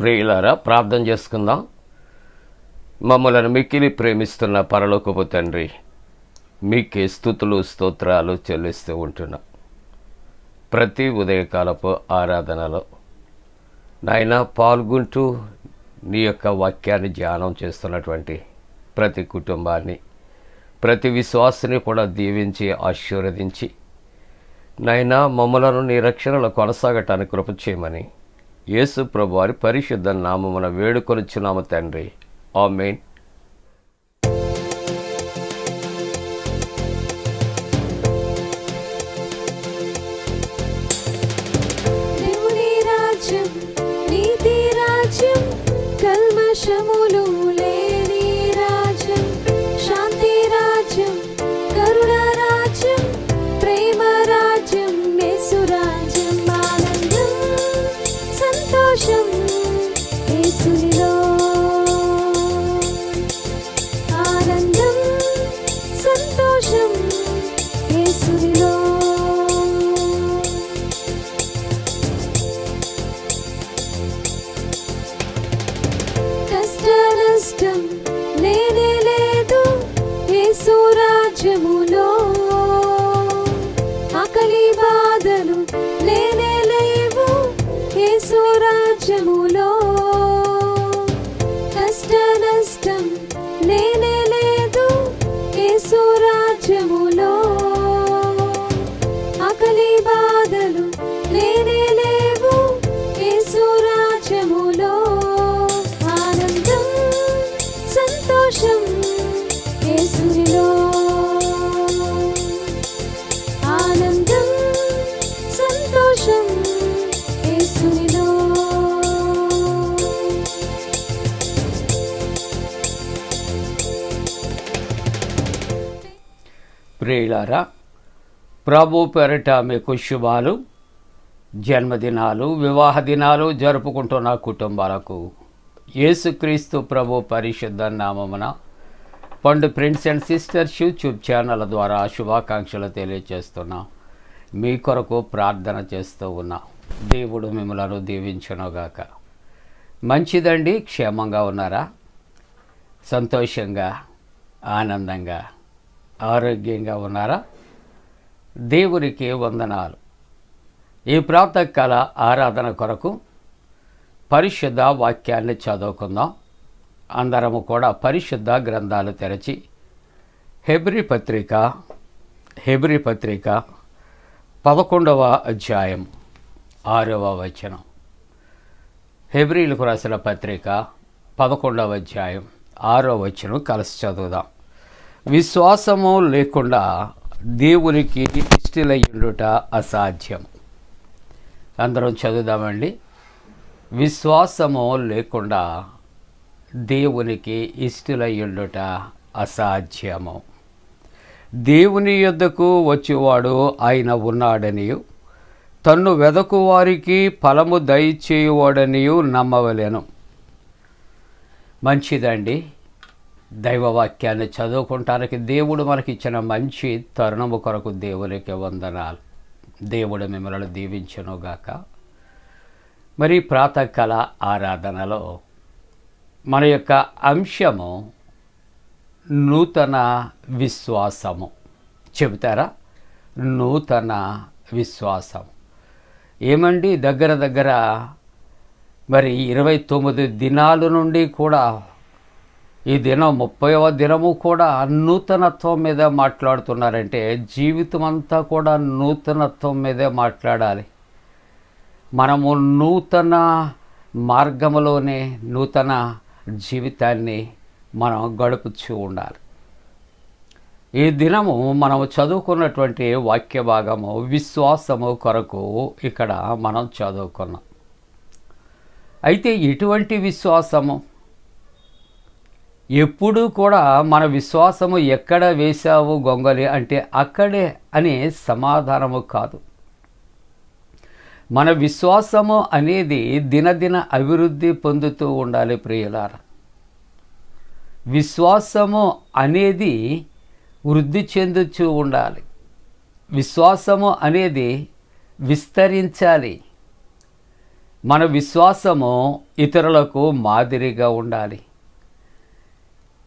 ప్రియులారా ప్రార్థన చేసుకుందాం. మమ్మలను మిక్కిలి ప్రేమిస్తున్న పరలోకపు తండ్రి మీకే స్థుతులు స్తోత్రాలు చెల్లిస్తూ ఉంటున్నాం. ప్రతి ఉదయకాలపు ఆరాధనలో నాయన పాల్గొంటూ నీ యొక్క వాక్యాన్ని ధ్యానం చేస్తున్నటువంటి ప్రతి కుటుంబాన్ని ప్రతి విశ్వాసని కూడా దీవించి ఆశీర్వదించి నైనా మమ్మలను నీ రక్షణలో కొనసాగటానికి కృప చేయమని యేసు ప్రభు వారి పరిశుద్ధ నామమున వేడుకొనిచ్చున్నాము తండ్రి. ఆ మెయిన్ último ప్రియులారా ప్రభు పెరట మీకు శుభాలు జన్మదినాలు వివాహ దినాలు జరుపుకుంటున్న కుటుంబాలకు యేసుక్రీస్తు ప్రభు పరిశుద్ధ నామమున Pandu friends and sisters YouTube channel ద్వారా శుభాకాంక్షలు తెలియజేస్తున్నాం. మీ కొరకు ప్రార్థన చేస్తూ ఉన్నా. దేవుడు మిమ్మలను దీవించనుగాక. మంచిదండి క్షేమంగా ఉన్నారా? సంతోషంగా ఆనందంగా ఆరోగ్యంగా ఉన్నారా? దేవునికి వందనాలు. ఈ ప్రాతకాల ఆరాధన కొరకు పరిశుద్ధ వాక్యాన్ని చదువుకుందాం. అందరము కూడా పరిశుద్ధ గ్రంథాలు తెరచి హెబ్రి పత్రిక హెబ్రి పత్రిక పదకొండవ అధ్యాయం ఆరవ వచనం. హెబ్రిలకు రాసిన పత్రిక పదకొండవ అధ్యాయం ఆరో వచనం కలిసి చదువుదాం. విశ్వాసము లేకుండా దేవునికి ఇష్టలయ్యుండుట అసాధ్యం. అందరం చదువుదామండి. విశ్వాసము లేకుండా దేవునికి ఇష్టలయ్యుండుట అసాధ్యము. దేవుని యొద్దకు వచ్చేవాడు ఆయన ఉన్నాడనియు తన్ను వెదకు వారికి ఫలము దయచేయువాడనియు నమ్మవలేను. మంచిదండి. దైవవాక్యాన్ని చదువుకుంటానికి దేవుడు మనకి ఇచ్చిన మంచి తరుణము కొరకు దేవునికి వందనాలు. దేవుడు మిమ్మల్ని దీవించనుగాక. మరి ప్రాతకాల ఆరాధనలో మన యొక్క అంశము నూతన విశ్వాసము. చెబుతారా? నూతన విశ్వాసం ఏమండి? దగ్గర దగ్గర మరి ఇరవై తొమ్మిది దినాల నుండి కూడా ఈ దినం ముప్పైవ దినము కూడా నూతనత్వం మీదే మాట్లాడుతున్నారంటే జీవితం అంతా కూడా నూతనత్వం మీదే మాట్లాడాలి. మనము నూతన మార్గంలోనే నూతన జీవితాన్ని మనం గడుపుచూ ఉండాలి. ఈ దినము మనము చదువుకున్నటువంటి వాక్య భాగము విశ్వాసము కొరకు ఇక్కడ మనం చదువుకున్నాం. అయితే ఇటువంటి విశ్వాసము ఎప్పుడూ కూడా మన విశ్వాసము ఎక్కడ వేశావు గొంగలి అంటే అక్కడే అనే సమాధానము కాదు. మన విశ్వాసము అనేది దినదిన అభివృద్ధి పొందుతూ ఉండాలి ప్రియులార. విశ్వాసము అనేది వృద్ధి చెందుతూ ఉండాలి. విశ్వాసము అనేది విస్తరించాలి. మన విశ్వాసము ఇతరులకు మాదిరిగా ఉండాలి.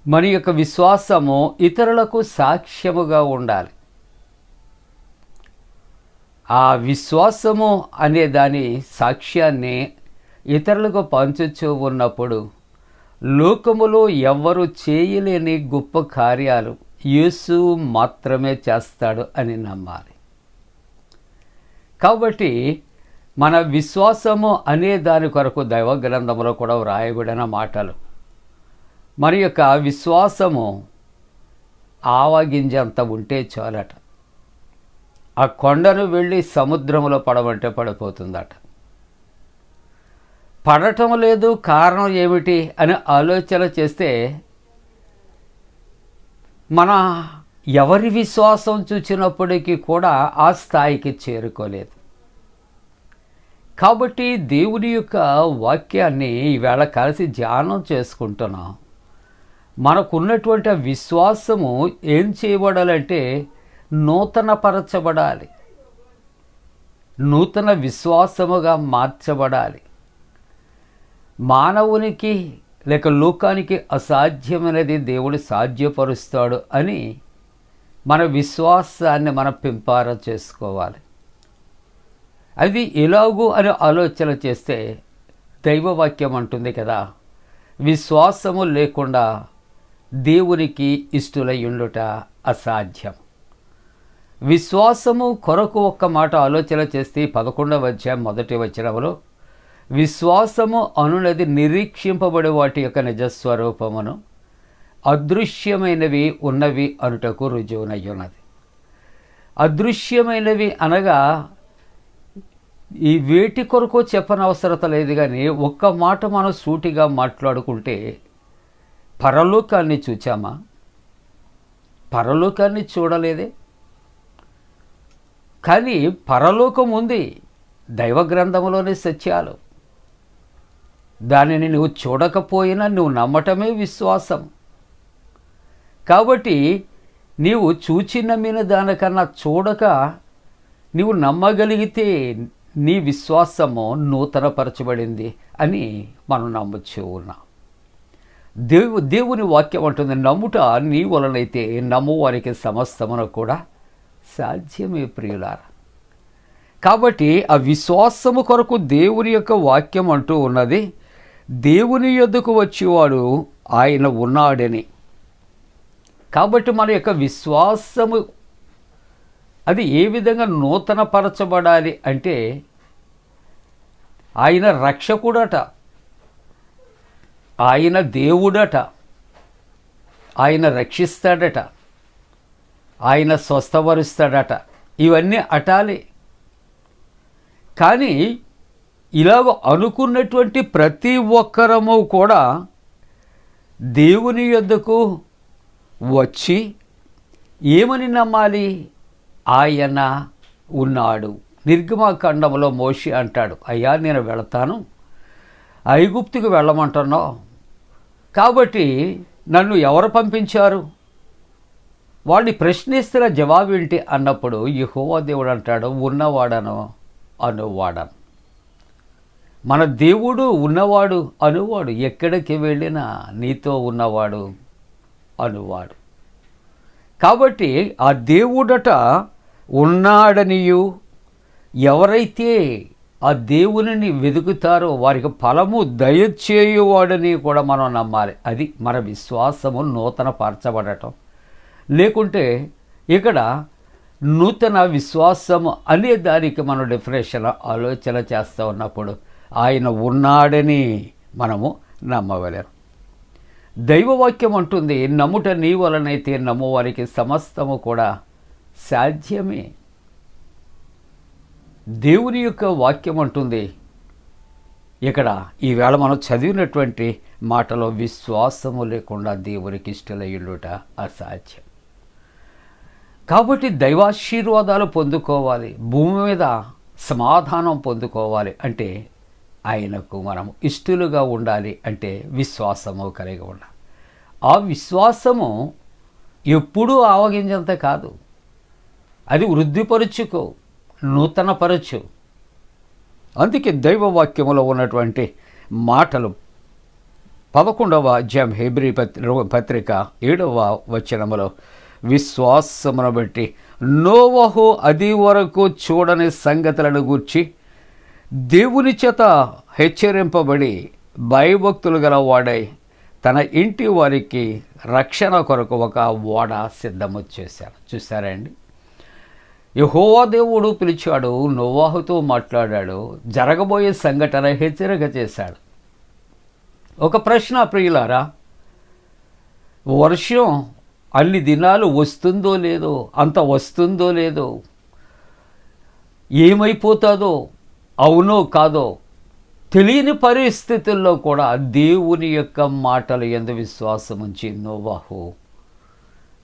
మన యొక్క విశ్వాసము ఇతరులకు సాక్ష్యముగా ఉండాలి. ఆ విశ్వాసము అనే దాని సాక్ష్యాన్ని ఇతరులకు పంచుచూ ఉన్నప్పుడు లోకములో ఎవ్వరూ చేయలేని గొప్ప కార్యాలు యేసు మాత్రమే చేస్తాడు అని నమ్మాలి. కాబట్టి మన విశ్వాసము అనే దాని కొరకు దైవ గ్రంథంలో కూడా వ్రాయబడిన మాటలు. మరి యొక్క విశ్వాసము ఆవగింజంత ఉంటే చాలట. ఆ కొండను వెళ్ళి సముద్రంలో పడమంటే పడిపోతుందట. పడటం లేదు కారణం ఏమిటి అని ఆలోచన చేస్తే మన ఎవరి విశ్వాసం చూచినప్పటికీ కూడా ఆ స్థాయికి చేరుకోలేదు. కాబట్టి దేవుని యొక్క వాక్యాన్ని ఈవేళ కలిసి ధ్యానం చేసుకుంటున్నాం. మనకున్నటువంటి ఆ విశ్వాసము ఏం చేయబడాలంటే నూతనపరచబడాలి. నూతన విశ్వాసముగా మార్చబడాలి. మానవునికి లేక లోకానికి అసాధ్యమైనది దేవుడు సాధ్యపరుస్తాడు అని మన విశ్వాసాన్ని మనం పెంపార చేసుకోవాలి. అది ఎలాగూ అని ఆలోచన చేస్తే దైవవాక్యం అంటుంది కదా విశ్వాసము లేకుండా దేవునికి ఇష్టలై ఉండుట అసాధ్యం. విశ్వాసము కొరకు ఒక్క మాట ఆలోచన చేస్తే పదకొండవ అధ్యాయం మొదటి వచనములో విశ్వాసము అనునది నిరీక్షింపబడే వాటి యొక్క నిజస్వరూపమును అదృశ్యమైనవి ఉన్నవి అనుటకు రుజువునయ్యున్నది. అదృశ్యమైనవి అనగా ఈ వేటి కొరకు చెప్పనవసరత లేదు కానీ ఒక్క మాట మనం సూటిగా మాట్లాడుకుంటే పరలోకాన్ని చూచామా? పరలోకాన్ని చూడలేదే. కానీ పరలోకం ఉంది. దైవ గ్రంథంలోని సత్యాలు. దానిని నువ్వు చూడకపోయినా నువ్వు నమ్మటమే విశ్వాసం. కాబట్టి నీవు చూచి నమ్మిన దానికన్నా చూడక నీవు నమ్మగలిగితే నీ విశ్వాసము నూతనపరచబడింది అని మనం నమ్మచ్చు ఉన్నాం. దేవు దేవుని వాక్యం అంటుంది నమ్ముట నీ వలనైతే నమ్మువారికి సమస్తమును కూడా సాధ్యమే ప్రియులారా. కాబట్టి ఆ విశ్వాసము కొరకు దేవుని యొక్క వాక్యం అంటూ ఉన్నది దేవుని యొద్దకు వచ్చేవాడు ఆయన ఉన్నాడని. కాబట్టి మన యొక్క విశ్వాసము అది ఏ విధంగా నూతనపరచబడాలి అంటే ఆయన రక్షకుడట. ఆయన దేవుడట. ఆయన రక్షిస్తాడట. ఆయన స్వస్థపరుస్తాడట. ఇవన్నీ అటాలి. కానీ ఇలాగ అనుకున్నటువంటి ప్రతి ఒక్కరము కూడా దేవుని యొద్దకు వచ్చి ఏమని నమ్మాలి? ఆయన ఉన్నాడు. నిర్గమాఖండంలో మోషి అంటాడు అయ్యా నేను వెళతాను. ఐగుప్తుకు వెళ్ళమంటున్నావు? కాబట్టి నన్ను ఎవరు పంపించారు? వాడిని ప్రశ్నిస్తున్న జవాబు ఏంటి అన్నప్పుడు యెహోవా దేవుడు అంటాడు ఉన్నవాడను అనువాడను మన దేవుడు ఉన్నవాడు అనువాడు. ఎక్కడికి వెళ్ళినా నీతో ఉన్నవాడు అనువాడు. కాబట్టి ఆ దేవుడట ఉన్నాడనియు ఎవరైతే ఆ దేవుని వెతుకుతారో వారికి ఫలము దయచేయువాడని కూడా మనం నమ్మాలి. అది మన విశ్వాసము నూతన పరచబడటం. లేకుంటే ఇక్కడ నూతన విశ్వాసము అనే దానికి మనం డెఫినేషన్ ఆలోచన చేస్తూ ఉన్నప్పుడు ఆయన ఉన్నాడని మనము నమ్మవలేము దైవవాక్యం అంటుంది నమ్ముట నీ వలనైతే నమ్మువారికి సమస్తము కూడా సాధ్యమే. దేవుని యొక్క వాక్యం అంటుంది. ఇక్కడ ఈవేళ మనం చదివినటువంటి మాటలో విశ్వాసము లేకుండా దేవునికి ఇష్టలయ్యుండుట అసాధ్యం. కాబట్టి దైవాశీర్వాదాలు పొందుకోవాలి భూమి మీద సమాధానం పొందుకోవాలి అంటే ఆయనకు మనం ఇష్టలుగా ఉండాలి అంటే విశ్వాసము కలిగి ఉండాలి. ఆ విశ్వాసము ఎప్పుడూ ఆవగింజంత కాదు. అది వృద్ధిపరుచుకో నూతనపరచు. అందుకే దైవవాక్యములో ఉన్నటువంటి మాటలు పదకొండవ అధ్యాయం హెబ్రి పత్రి పత్రిక ఏడవ వచనములో విశ్వాసమును బట్టి నోవహు అది వరకు చూడని సంగతులను గూర్చి దేవుని చేత హెచ్చరింపబడి భయభక్తులు గల వాడై తన ఇంటి వారికి రక్షణ కొరకు ఒక ఓడ సిద్ధము చేశారు చూసారా అండి? యహోవా దేవుడు పిలిచాడు నోవాహుతో మాట్లాడాడు జరగబోయే సంఘటన హెచ్చరిక చేశాడు. ఒక ప్రశ్న ప్రియులారా వర్షం అన్ని దినాలు వస్తుందో లేదో అంత వస్తుందో లేదో ఏమైపోతుందో అవునో కాదో తెలియని పరిస్థితుల్లో కూడా దేవుని యొక్క మాటలు ఎందు విశ్వాసం ఉంచి నోవాహు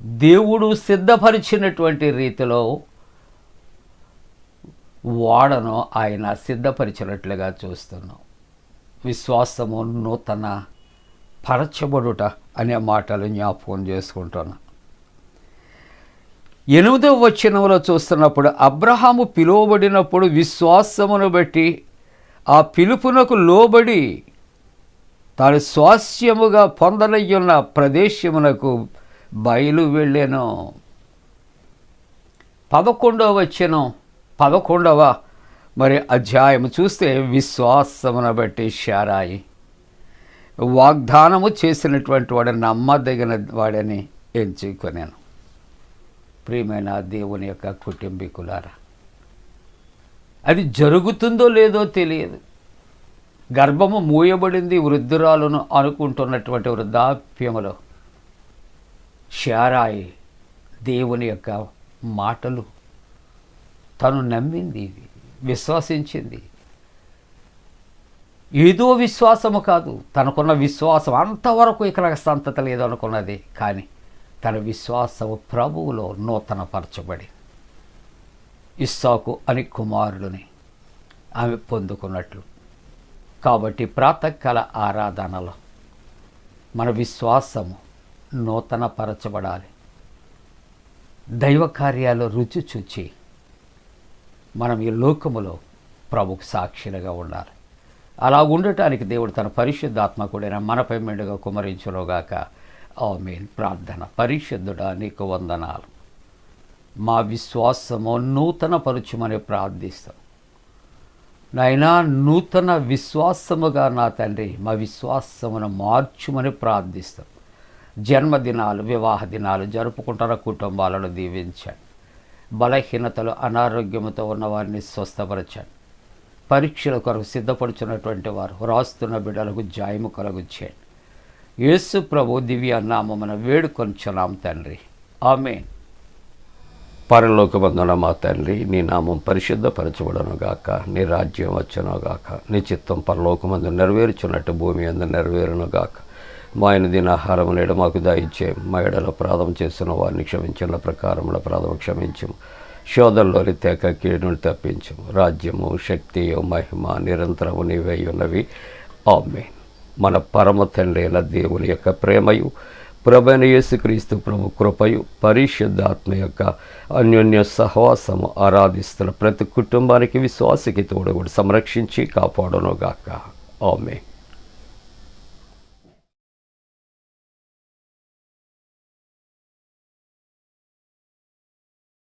దేవుడు సిద్ధపరిచినటువంటి రీతిలో ఓడను ఆయన సిద్ధపరిచినట్లుగా చూస్తున్నాం. విశ్వాసము నూతన పరచబడుట అనే మాటలు జ్ఞాపకం చేసుకుంటున్నా. ఎనిమిదవ వచనంలో చూస్తున్నప్పుడు అబ్రహాము పిలువబడినప్పుడు విశ్వాసమును బట్టి ఆ పిలుపునకు లోబడి తాను స్వాస్యముగా పొందనయ్యున్న ప్రదేశమునకు బయలు వెళ్ళాను పదకొండవ వచనం పదకొండవ మరి అధ్యాయం చూస్తే విశ్వాసమును బట్టి షారాయి వాగ్దానము చేసినటువంటి వాడిని నమ్మదగిన వాడని ఎంచుకున్నాను ప్రియమైన దేవుని యొక్క కుటుంబీకులారా అది జరుగుతుందో లేదో తెలియదు. గర్భము మూయబడింది వృద్ధురాలను అనుకుంటున్నటువంటి వృద్ధాప్యములో షారాయి దేవుని యొక్క మాటలు తను నమ్మింది విశ్వసించింది. ఏదో విశ్వాసము కాదు తనకున్న విశ్వాసం అంతవరకు ఇక్కడ సంతత లేదు అనుకున్నది కానీ తన విశ్వాసము ప్రభువులో నూతనపరచబడి ఇస్సాకు అని కుమారుడిని ఆమె పొందుకున్నట్లు. కాబట్టి ప్రాతకాల ఆరాధనలో మన విశ్వాసము నూతనపరచబడాలి. దైవ కార్యాలు రుచి చూచి మనం ఈ లోకములో ప్రభుకు సాక్షులుగా ఉండాలి. అలా ఉండటానికి దేవుడు తన పరిశుద్ధాత్మ కూడా మనపై మెండుగా కుమరించులోగాక ఆమెన్. ప్రార్థన. పరిశుద్ధుడా నీకు వందనాలు. మా విశ్వాసము నూతన పరుచుమని ప్రార్థిస్తాం. నాయనా నూతన విశ్వాసముగా నా తండ్రి మా విశ్వాసమును మార్చుమని ప్రార్థిస్తాం. జన్మదినాలు వివాహ దినాలు జరుపుకుంటున్న కుటుంబాలను దీవించండి. బలహీనతలు అనారోగ్యంతో ఉన్నవారిని స్వస్థపరచండి. పరీక్షల కొరకు సిద్ధపడుచున్నటువంటి వారు రాస్తున్న బిడ్డలకు జాయము కలుగు యేసు ప్రభు దివ్య నామమున వేడుకొంచున్నాం తండ్రి. ఆమె పరలోకబంధన మా తండ్రి నీ నామం పరిశుద్ధపరచబడను గాక నీ రాజ్యం వచ్చును గాక నీ చిత్తం పరలోకమందు నెరవేర్చున్నట్టు భూమి అందు నెరవేరును గాక. మా ఆయన దీని ఆహారం నేడు మాకు దాయిచ్చే మా ఎడల ప్రాధం చేస్తున్న వారిని క్షమించిన ప్రకారముల ప్రాధం క్షమించము. శోధంలోని తేక కీడును తప్పించము. రాజ్యము శక్తి మహిమ నిరంతరము నీవై ఉన్నవి ఆమె మన పరమ తండ్రి అయిన దేవుని యొక్క ప్రేమయు ప్రభైన యేసుక్రీస్తు ప్రభు కృపయు పరిశుద్ధాత్మ యొక్క అన్యోన్య సహవాసము ఆరాధిస్తున్న ప్రతి కుటుంబానికి విశ్వాసకి తోడు కూడా సంరక్షించి కాపాడునుగాక. ఆమె